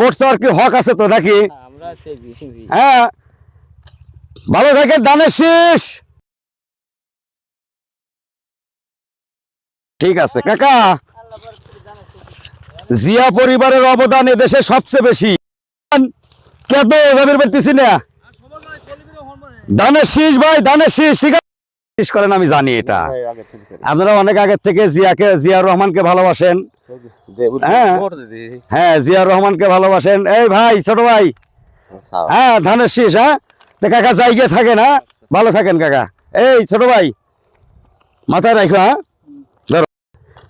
Vote চাওয়ার কি হক আছে তো নাকি? হ্যাঁ। ভালো থাকেন দানের শীষ। ঠিক আছে কাকা। জিয়া পরিবারের অবদান এদেশে সবচেয়ে বেশি। কে তো জাবির পারতেছি না? দানের শীষ ভাই দানের শীষ করেন আমি জানি এটা। আপনারা অনেক আগের থেকে জিয়াকে জিয়ার রহমানকে ভালোবাসেন। হ্যাঁ। হ্যাঁ জিয়ার রহমানকে ভালোবাসেন। এই ভাই ছোট ভাই। হ্যাঁ ধানের শীষ হ্যাঁ? কাকা জায়গায় থাকে না? ভালো থাকেন কাকা। এই ছোট ভাই মাথায় রাখো হ্যাঁ? ধরো।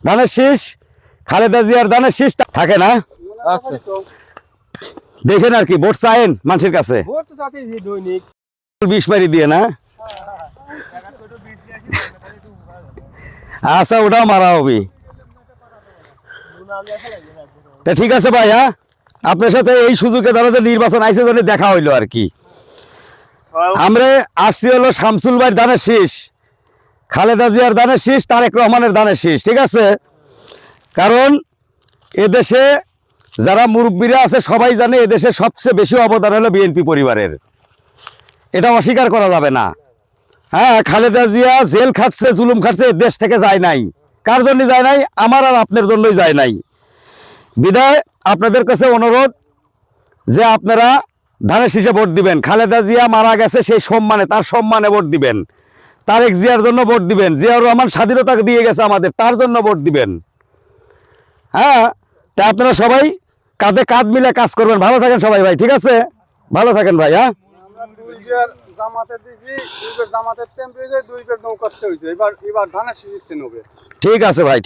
ধানের শীষ খালেদা জিয়ার ধানের শীষ থাকে না? দেখেন আর কি ভোট চাইন মানুষের কাছে। বিষ মারি দিয়ে না? আচ্ছা ওটাও মারা হবে। তা ঠিক আছে ভাই হ্যাঁ? আপনার সাথে এই সুযোগে ধরো যে নির্বাচন আইসে জন্য দেখা হইল আর কি। আমরা আসছি হলো শামসুল ভাইয়ের দানের শীষ খালেদা জিয়ার দানের শীষ তারেক রহমানের দানের শীষ ঠিক আছে? কারণ এদেশে যারা মুরব্বীরা আছে সবাই জানে এদেশে সবচেয়ে বেশি অবদান হলো বিএনপি পরিবারের। এটা অস্বীকার করা যাবে না। হ্যাঁ খালেদা জিয়া জেল খাটছে জুলুম খাটছে এ দেশ থেকে যায় নাই। কার জন্য যায় নাই? আমার আর আপনার জন্যই যায় নাই। বিদায়, আপনাদের কাছে অনুরোধ যে আপনারা ধানের শীষে ভোট দিবেন। খালেদা জিয়া মারা গেছে, সেই সম্মানে, তার সম্মানে ভোট দিবেন। তারেক জিয়ার জন্য ভোট দিবেন। জিয়াউর রহমান স্বাধীনতা দিয়ে গেছে আমাদের, তার জন্য ভোট দিবেন। হ্যাঁ তা আপনারা সবাই কাঁধে কাঁধ মিলে কাজ করবেন। ভালো থাকেন সবাই ভাই, ঠিক আছে? ভালো থাকেন ভাই হ্যাঁ? জামাতে দিছি, দুই বের জামাতের টেম্পে হয়েছে দুই বের নৌকাতে হয়েছে এবার এবার ধানের সিজিতে নেবে ঠিক আছে ভাই।